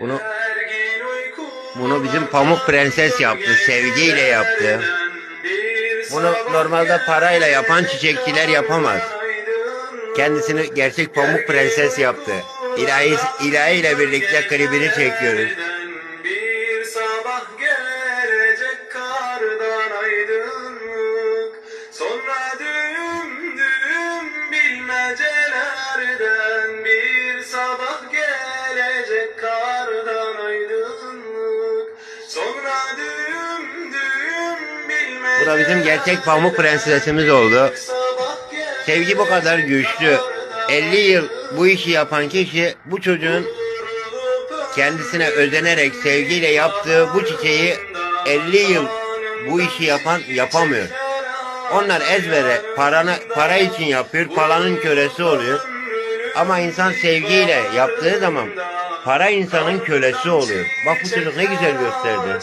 Bunu bunu bizim Pamuk Prenses yaptı, sevgiyle yaptı. Bunu normalde parayla yapan çiçekçiler yapamaz. Kendisini gerçek Pamuk Prenses yaptı. İlahi, ilahi ile birlikte klibini çekiyoruz. Bir sabah kardan aydınlık Sonra düğüm düğüm bilmecelerden Bu da bizim gerçek Pamuk Prensesimiz oldu. Sevgi bu kadar güçlü. 50 yıl bu işi yapan kişi bu çocuğun kendisine özenerek sevgiyle yaptığı bu çiçeği 50 yıl bu işi yapan yapamıyor. Onlar ezbere paranı, para için yapıyor, paranın kölesi oluyor. Ama insan sevgiyle yaptığı zaman para insanın kölesi oluyor. Bak bu çocuk ne güzel gösterdi.